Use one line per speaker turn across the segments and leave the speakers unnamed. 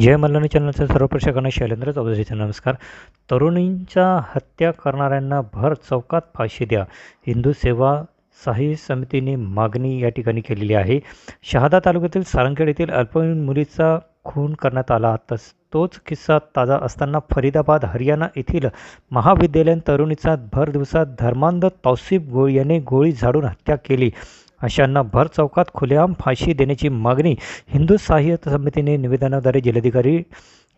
जय मल्लानी चॅनलच्या सर्व प्रेक्षकांना शैलेंद्र चौधरीचा नमस्कार. तरुणींच्या हत्या करणाऱ्यांना भर चौकात फाशी द्या. हिंदू सेवा साही समितीने मागणी या ठिकाणी केलेली आहे. शहादा तालुक्यातील सारंगखेड येथील अल्पवयीन मुलीचा खून करण्यात आला. तस तोच किस्सा ताजा असताना फरीदाबाद हरियाणा येथील महाविद्यालयीन तरुणीचा भर दिवसात धर्मांध तौसिफ गोळ याने गोळी झाडून हत्या केली. अशांना भर चौकात खुलेआम फाशी देण्याची मागणी हिंदू साहित्य समितीने निवेदनाद्वारे जिल्हाधिकारी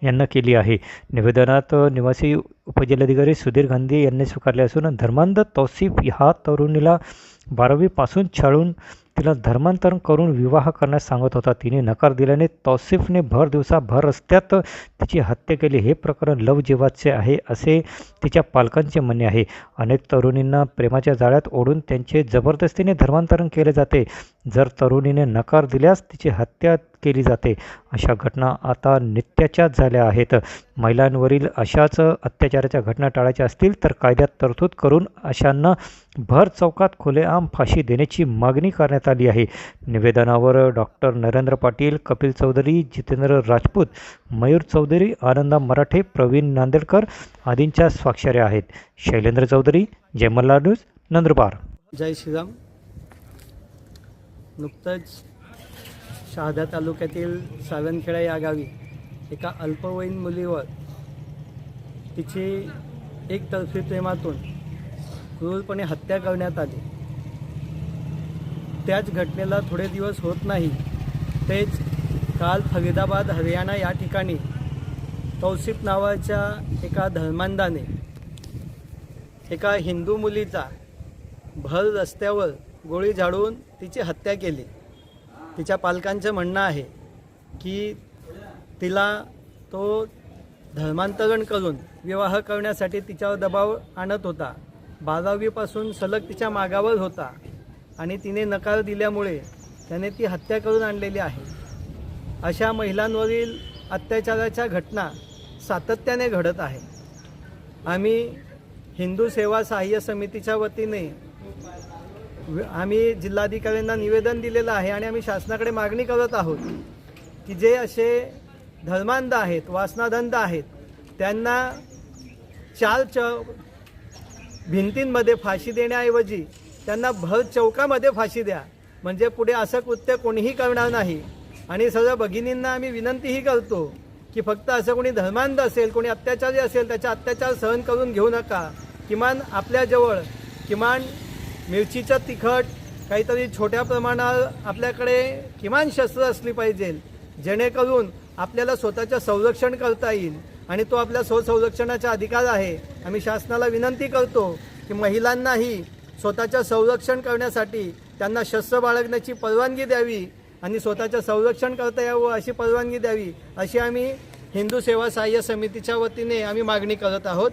यांना केली आहे. निवेदनात निवासी उपजिल्हाधिकारी सुधीर गांधी यांनी स्वीकारले असून धर्मांध तौसिफ ह्या तरुणीला बारावीपासून छळून तिला धर्मांतरण करून विवाह करण्यास सांगत होता. तिने नकार दिल्याने तौसिफने भर दिवसा भर रस्त्यात तिची हत्या केली. हे प्रकरण लवजीवाचे आहे असे तिच्या पालकांचे म्हणणे आहे. अनेक तरुणींना प्रेमाच्या जाळ्यात ओढून त्यांचे जबरदस्तीने धर्मांतरण केले जाते. जर तरुणीने नकार दिल्यास तिची हत्या केली जाते. अशा घटना आता नित्याच्याच झाल्या आहेत. महिलांवरील अशाच अत्याचाराच्या घटना टाळायच्या असतील तर कायद्यात तरतूद करून अशांना भर चौकात खुलेआम फाशी देण्याची मागणी करण्यात आली आहे. निवेदनावर डॉक्टर नरेंद्र पाटील कपिल चौधरी जितेंद्र राजपूत मयूर चौधरी आनंदा मराठे प्रवीण नांदेडकर आदींच्या स्वाक्षऱ्या आहेत. शैलेंद्र चौधरी जय मल्हार न्यूज नंदुरबार.
जय श्रीराम. नुकतंच शहादा तालुक्यातील सावनखेडा या गावी एका अल्पवयीन मुलीवर तिची एकतर्फी प्रेमातून क्रूरपणे हत्या करण्यात आली. त्याच घटनेला थोडे दिवस होत नाही तेच काल फरीदाबाद हरियाणा या ठिकाणी तौसिफ नावाच्या एका धर्मांधाने एका हिंदू मुलीचा भर रस्त्यावर गोळी झाडून तिची हत्या केली. तिच्या पालकांचं म्हणणं आहे की तिला तो धर्मांतरण करून विवाह करण्यासाठी तिच्यावर दबाव आणत होता. बारावीपासून सलग तिच्या मागावर होता आणि तिने नकार दिल्यामुळे त्याने ती हत्या करून आणलेली आहे. अशा महिलांवरील अत्याचाराच्या घटना सातत्याने घडत आहे. आम्ही हिंदू सेवा सहाय्य समितीच्या वतीने आम्ही जिल्हाधिकाऱ्यांना निवेदन दिलेलं आहे आणि आम्ही शासनाकडे मागणी करत आहोत की जे असे धर्मांध आहेत वासनाधंद आहेत त्यांना चार च भिंतींमध्ये फाशी देण्याऐवजी त्यांना भर चौकामध्ये फाशी द्या. म्हणजे पुढे असं कृत्य कोणीही करणार नाही. आणि सर्व भगिनींना आम्ही विनंतीही करतो की फक्त असं कोणी धर्मांध असेल कोणी अत्याचारी असेल त्याचा अत्याचार सहन करून घेऊ नका. किमान आपल्याजवळ किमान मिरचीचं तिखट काहीतरी छोट्या प्रमाणावर आपल्याकडे किमान शस्त्र असली पाहिजे जेणेकरून आपल्याला स्वतःचं संरक्षण करता येईल आणि तो आपल्या स्वसंरक्षणाचा अधिकार आहे. आम्ही शासनाला विनंती करतो की महिलांनाही स्वतःचं संरक्षण करण्यासाठी त्यांना शस्त्र बाळगण्याची परवानगी द्यावी आणि स्वतःचं संरक्षण करता यावं अशी परवानगी द्यावी अशी आम्ही हिंदू सेवा सहाय्य समितीच्या वतीने आम्ही मागणी करत आहोत.